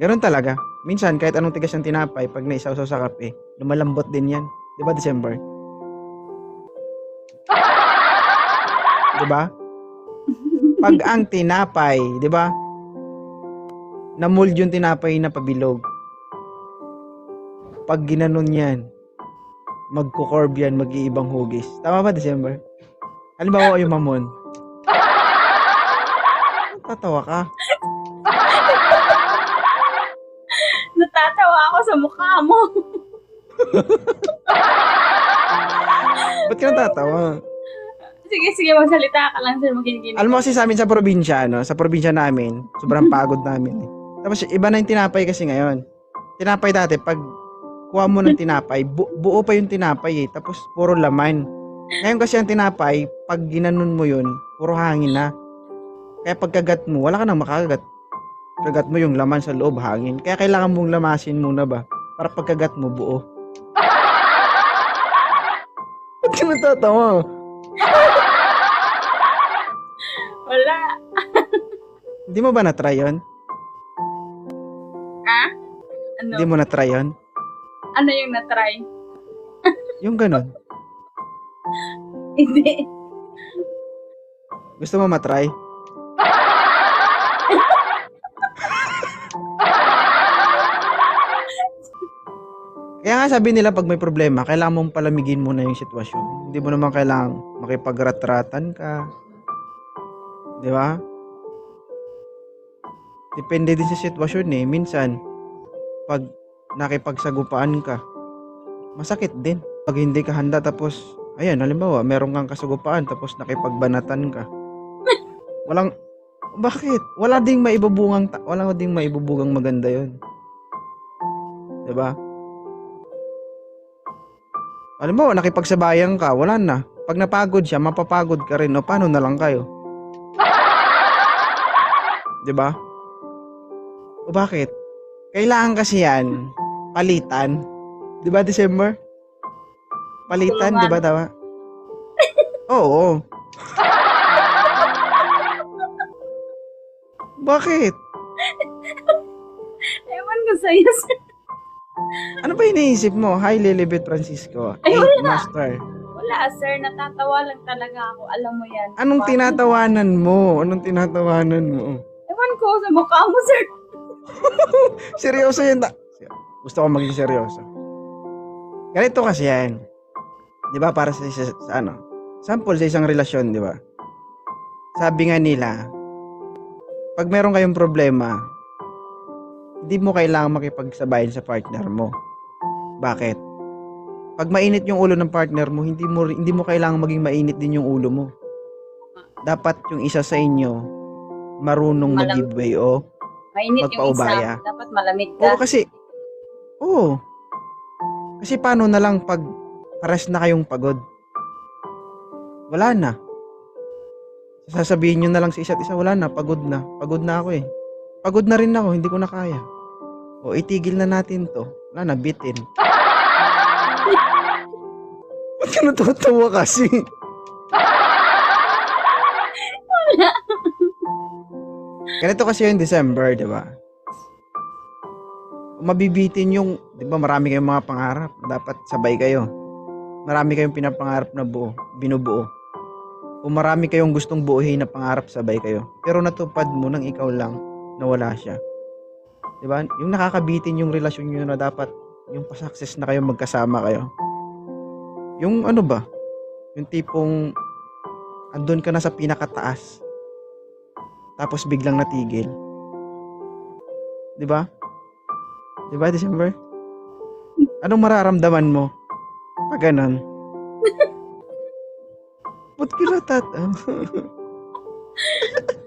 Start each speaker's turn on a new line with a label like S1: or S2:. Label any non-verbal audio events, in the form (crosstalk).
S1: Ganun talaga. Minsan, kahit anong tigas ng tinapay, pag naisawsaw sa kape, lumalambot din yan. Di ba, December? Di ba? Pag ang tinapay, di ba? Namold yung tinapay na pabilog. Pag ginanon yan, magkukorb yan, mag-iibang hugis. Tama ba, December? Halimbawa, yung mamon. Tatawa ka.
S2: Natatawa ako sa mukha mo. (laughs)
S1: Ba't ka natatawa?
S2: Sige, sige, magsalita ka lang, sir. Makikinig.
S1: Alam mo kasi sa amin sa probinsya, no? Sa probinsya namin, sobrang (laughs) pagod namin. Eh. Tapos iba na yung tinapay kasi ngayon. Tinapay dati, pag kuha mo ng tinapay, bu- buo pa yung tinapay eh. Tapos puro laman. Ngayon kasi ang tinapay, pag ginanon mo yun, puro hangin na. Kaya pagkagat mo, wala ka nang makagat. Kagat mo yung laman sa loob, hangin. Kaya kailangan mong lamasin muna ba? Para pagkagat mo, buo. (laughs) Ba't ka natatawa?
S2: Wala.
S1: Hindi mo ba na-try yun?
S2: Ha? Ano?
S1: Hindi mo na-try yun?
S2: Ano yung natry? (laughs)
S1: Yung ganun.
S2: Hindi.
S1: Gusto mo matry? Kaya nga sabi nila pag may problema, kailangan mong palamigin muna yung sitwasyon. Hindi mo naman kailangan makipagrat-ratan ka. Di ba? Depende din sa sitwasyon eh. Minsan, pag nakipagsagupaan ka, masakit din. Pag hindi ka handa tapos, ayan, halimbawa, meron kang kasagupaan tapos nakipagbanatan ka. Walang, bakit? Wala ding maibubungang, wala ding maibubungang maganda yon. 'Di ba? Alam mo, nakipagsabayan ka, wala na. Pag napagod siya, mapapagod ka rin. O, paano na lang kayo? (laughs) 'Di ba? O bakit? Kailangan kasi yan, palitan. 'Di ba, December? Palitan, 'di ba tama? (laughs) Oo. Bakit? (laughs)
S2: Ewan ko sa'yo.
S1: Ano ba iniisip mo? Hi, Lilibet Francisco.
S2: Ay,
S1: Eight
S2: wala.
S1: Master.
S2: Wala, sir. Natatawa lang talaga ako. Alam mo yan.
S1: Anong
S2: Diba?
S1: tinatawanan mo? Anong tinatawanan mo?
S2: Ewan ko sa mukha mo, sir. (laughs)
S1: Seryoso yan. ta- Gusto ko maging seryoso. Ganito kasi yan. Di ba? Para sa, sa, sa ano? Sample sa isang relasyon, di ba? Sabi nga nila, pag meron kayong problema, hindi mo kailangan makipagsabayin sa partner mo. Bakit? Pag mainit yung ulo ng partner mo, hindi mo hindi mo kailangan maging mainit din yung ulo mo. Dapat yung isa sa inyo marunong mag-give way o
S2: Mainit yung
S1: Magpaubaya.
S2: isa. Dapat malamig
S1: Oo,
S2: ka.
S1: kasi, oo. Kasi paano na lang pag pares na kayong pagod? Wala na. Sasabihin nyo na lang sa isa't isa, wala na, pagod na. Pagod na ako eh. Pagod na rin ako, hindi ko na kaya. O, itigil na natin to. Wala na, bitin. Ba't ka natutuwa kasi? Ganito kasi yung December, di ba? mabibitin yung, di ba marami kayong mga pangarap, dapat sabay kayo. Marami kayong pinapangarap na buo, binubuo. O marami kayong gustong buuhin na pangarap, sabay kayo. Pero natupad mo nang ikaw lang na wala siya. Di ba? Yung nakakabitin yung relasyon nyo na dapat yung pa-success na kayo magkasama kayo. Yung ano ba? Yung tipong andun ka na sa pinakataas. Tapos biglang natigil. Di ba? Di ba, December? Anong mararamdaman mo? Pag ganun. (laughs) Ba't ka natat... (laughs)